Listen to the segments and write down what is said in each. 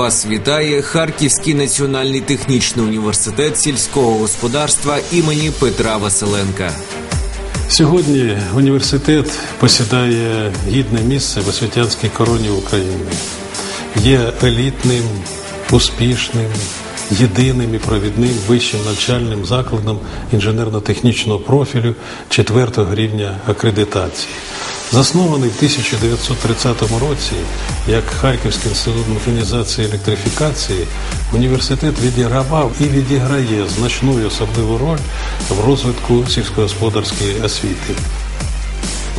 Вас вітає Харківський національний технічний університет сільського господарства імені Петра Василенка. Сьогодні університет посідає гідне місце в освітянській короні України. Є елітним, успішним, єдиним і провідним вищим навчальним закладом інженерно-технічного профілю четвертого рівня акредитації. Заснований в 1930 році як Харківський інститут механізації і електрифікації, університет відігравав і відіграє значну і особливу роль в розвитку сільськогосподарської освіти.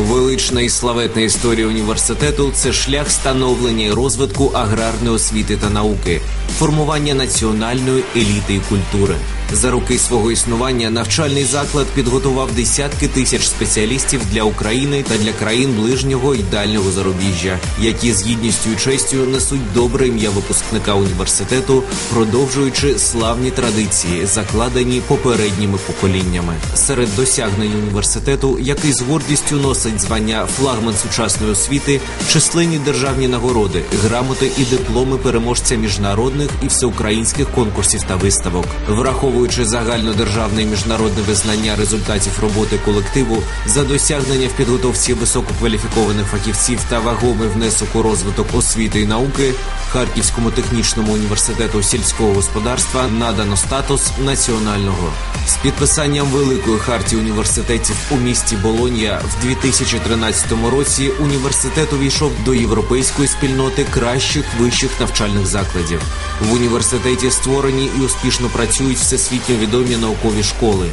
Велична і славетна історія університету це шлях становлення і розвитку аграрної освіти та науки, формування національної еліти і культури. За роки свого існування навчальний заклад підготував десятки тисяч спеціалістів для України та для країн ближнього і дальнього зарубіжжя, які з гідністю і честю несуть добре ім'я випускника університету, продовжуючи славні традиції, закладені попередніми поколіннями. Серед досягнень університету, який з гордістю носить звання флагман сучасної освіти, численні державні нагороди, грамоти і дипломи переможця міжнародних і всеукраїнських конкурсів та виставок, враховуючи загальнодержавне і міжнародне визнання результатів роботи колективу за досягнення в підготовці висококваліфікованих фахівців та вагомий внесок у розвиток освіти і науки, Харківському технічному університету сільського господарства надано статус національного. З підписанням великої хартії університетів у місті Болонья в 2013 році. Університет увійшов до європейської спільноти кращих вищих навчальних закладів. В університеті створені і успішно працюють всесвітньо відомі наукові школи.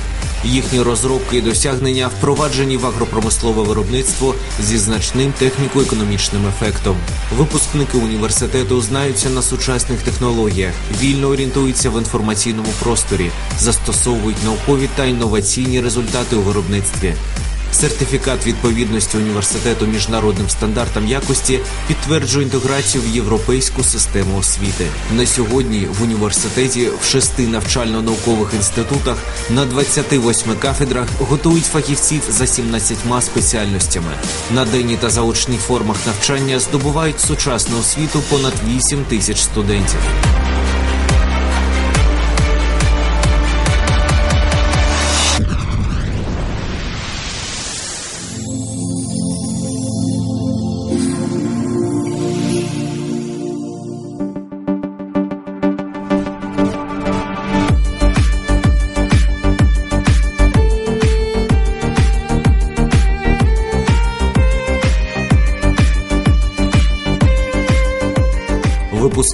Їхні розробки і досягнення впроваджені в агропромислове виробництво зі значним техніко-економічним ефектом. Випускники університету знаються на сучасних технологіях, вільно орієнтуються в інформаційному просторі, застосовують наукові та інноваційні результати у виробництві. Сертифікат відповідності університету міжнародним стандартам якості підтверджує інтеграцію в європейську систему освіти. На сьогодні в університеті в шести навчально-наукових інститутах на 28 кафедрах готують фахівців за 17 спеціальностями. На денній та заочній формах навчання здобувають сучасну освіту понад 8 тисяч студентів.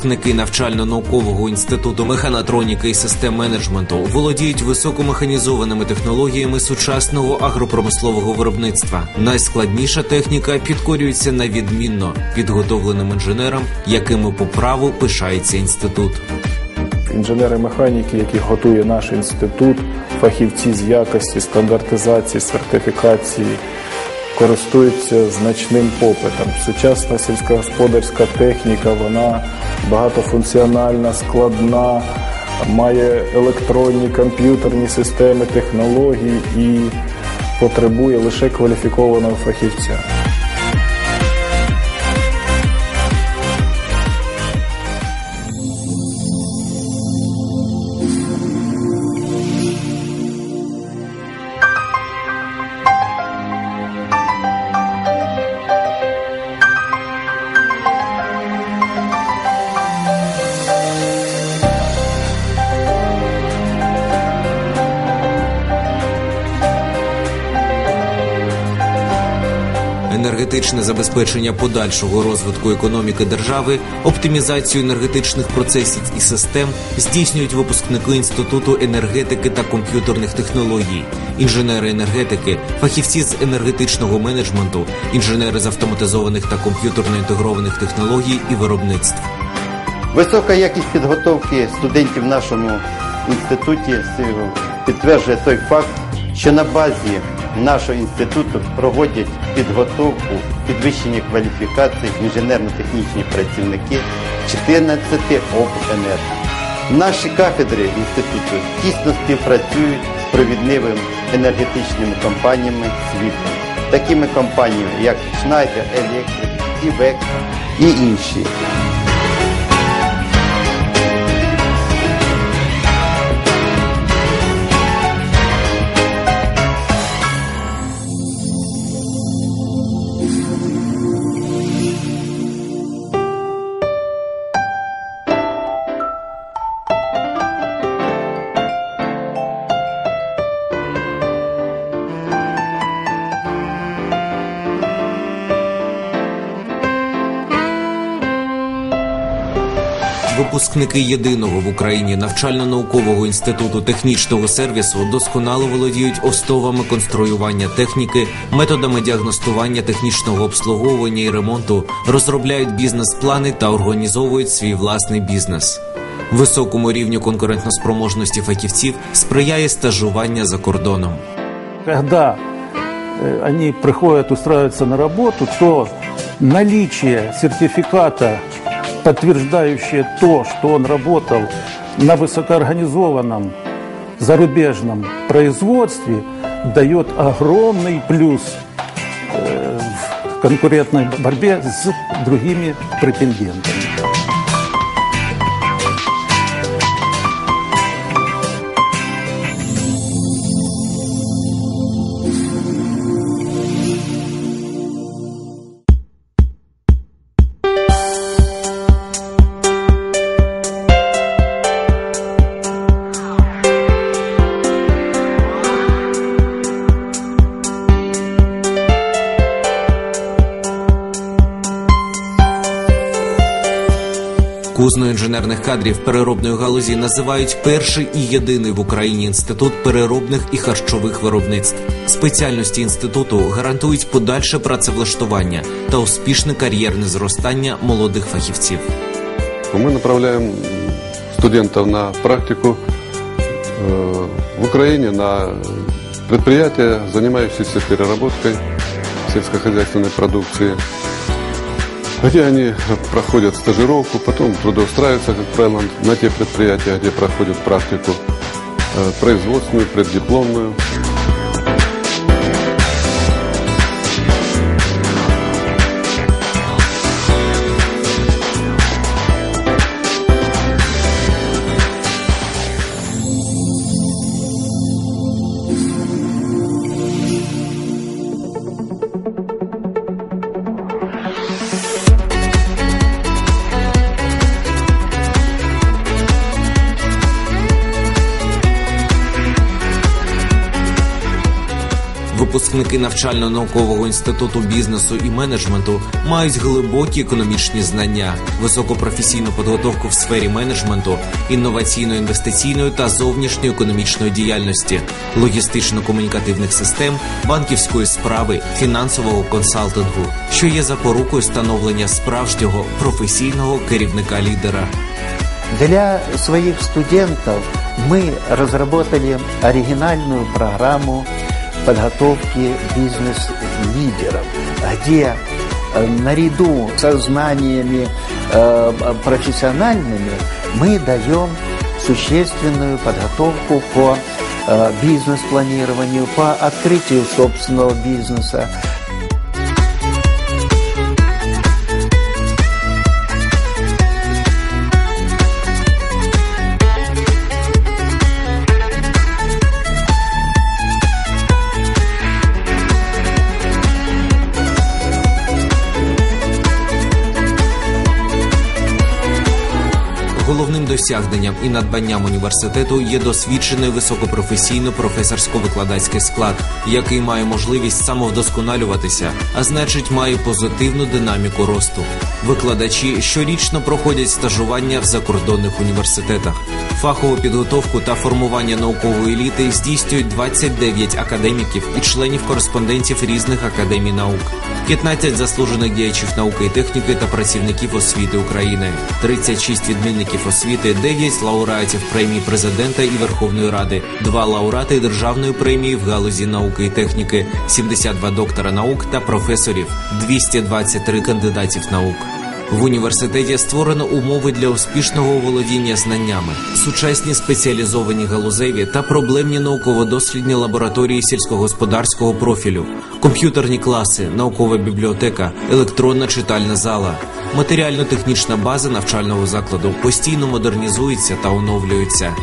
Випускники навчально-наукового інституту механотроніки і систем менеджменту володіють високомеханізованими технологіями сучасного агропромислового виробництва. Найскладніша техніка підкорюється на відмінно підготовленим інженерам, якими по праву пишається інститут. Інженери-механіки, яких готує наш інститут, фахівці з якості, стандартизації, сертифікації, користуються значним попитом. Сучасна сільськогосподарська техніка, вона багатофункціональна, складна, має електронні комп'ютерні системи, технології і потребує лише кваліфікованого фахівця. Енергетичне забезпечення подальшого розвитку економіки держави, оптимізацію енергетичних процесів і систем здійснюють випускники інституту енергетики та комп'ютерних технологій, інженери енергетики, фахівці з енергетичного менеджменту, інженери з автоматизованих та комп'ютерно інтегрованих технологій і виробництв. Висока якість підготовки студентів в нашому інституті підтверджує той факт, що на базі нашого інституту проводять підготовку, підвищення кваліфікації інженерно-технічні працівники 14 ОПНР. Наші кафедри інституту тісно співпрацюють з провідними енергетичними компаніями світу, такими компаніями, як Schneider Electric, Iveco і інші. Випускники єдиного в Україні навчально-наукового інституту технічного сервісу досконало володіють основами конструювання техніки, методами діагностування технічного обслуговування і ремонту, розробляють бізнес-плани та організовують свій власний бізнес. Високому рівню конкурентноспроможності фахівців сприяє стажування за кордоном. Когда э, они приходят устраиваться на работу, то наличие сертификата, подтверждающее то, что он работал на высокоорганизованном зарубежном производстве, дает огромный плюс э, в конкурентной борьбе с другими претендентами. Інженерних кадрів переробної галузі називають перший і єдиний в Україні інститут переробних і харчових виробництв. Спеціальності інституту гарантують подальше працевлаштування та успішне кар'єрне зростання молодих фахівців. Мы направляем студентов на практику э, в Украине на предприятия, занимающиеся переработкой сельскохозяйственной продукции, где они проходят стажировку, потом трудоустраиваются, как правило, на те предприятия, где проходят практику э, производственную, преддипломную. Випускники навчально-наукового інституту бізнесу і менеджменту мають глибокі економічні знання, високопрофесійну підготовку в сфері менеджменту, інноваційно-інвестиційної та зовнішньоекономічної діяльності, логістично-комунікативних систем, банківської справи, фінансового консалтингу, що є запорукою становлення справжнього професійного керівника-лідера. Для своих студентов мы разработали оригинальную программу подготовки бизнес-лидеров, где э, наряду со знаниями э, профессиональными мы даем существенную подготовку по э, бизнес-планированию, по открытию собственного бизнеса, досягненням і надбанням університету є досвідчений високопрофесійно-професорсько-викладацький склад, який має можливість самовдосконалюватися, а значить, має позитивну динаміку росту. Викладачі щорічно проходять стажування в закордонних університетах. Фахову підготовку та формування наукової еліти здійснюють 29 академіків і членів-кореспондентів різних академій наук, 15 заслужених діячів науки і техніки та працівників освіти України, 36 відмінників освіти, 9 лауреатів премії президента і Верховної Ради, два лауреати державної премії в галузі науки і техніки, 72 доктора наук та професорів, 223 кандидатів наук. В університеті створено умови для успішного володіння знаннями, сучасні спеціалізовані галузеві та проблемні науково-дослідні лабораторії сільськогосподарського профілю, комп'ютерні класи, наукова бібліотека, електронна читальна зала. Матеріально-технічна база навчального закладу постійно модернізується та оновлюється.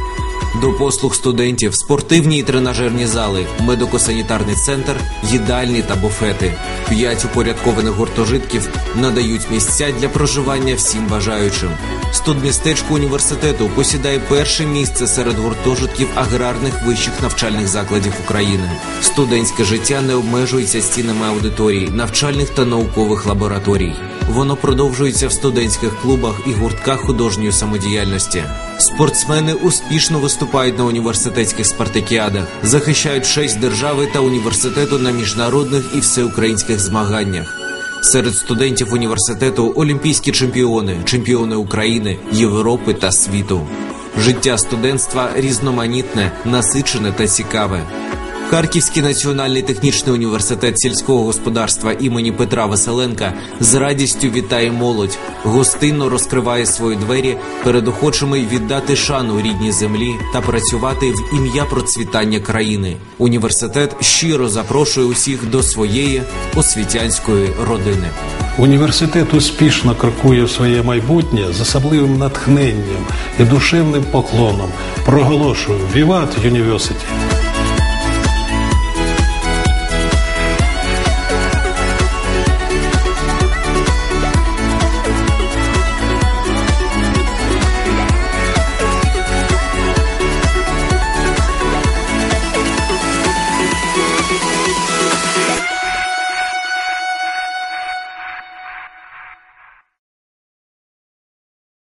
До послуг студентів спортивні і тренажерні зали, медико-санітарний центр, їдальні та буфети. П'ять упорядкованих гуртожитків надають місця для проживання всім бажаючим. Студмістечко університету посідає перше місце серед гуртожитків аграрних вищих навчальних закладів України. Студентське життя не обмежується стінами аудиторій, навчальних та наукових лабораторій. Воно продовжується в студентських клубах і гуртках художньої самодіяльності. Спортсмени успішно виступають на університетських спартакіадах, захищають честь держави та університету на міжнародних і всеукраїнських змаганнях. Серед студентів університету олімпійські чемпіони, чемпіони України, Європи та світу. Життя студентства різноманітне, насичене та цікаве. Харківський національний технічний університет сільського господарства імені Петра Василенка з радістю вітає молодь, гостинно розкриває свої двері перед охочими віддати шану рідній землі та працювати в ім'я процвітання країни. Університет щиро запрошує усіх до своєї освітянської родини. Університет успішно крокує в своє майбутнє з особливим натхненням і душевним поклоном. Проголошую Віват Юніверситі.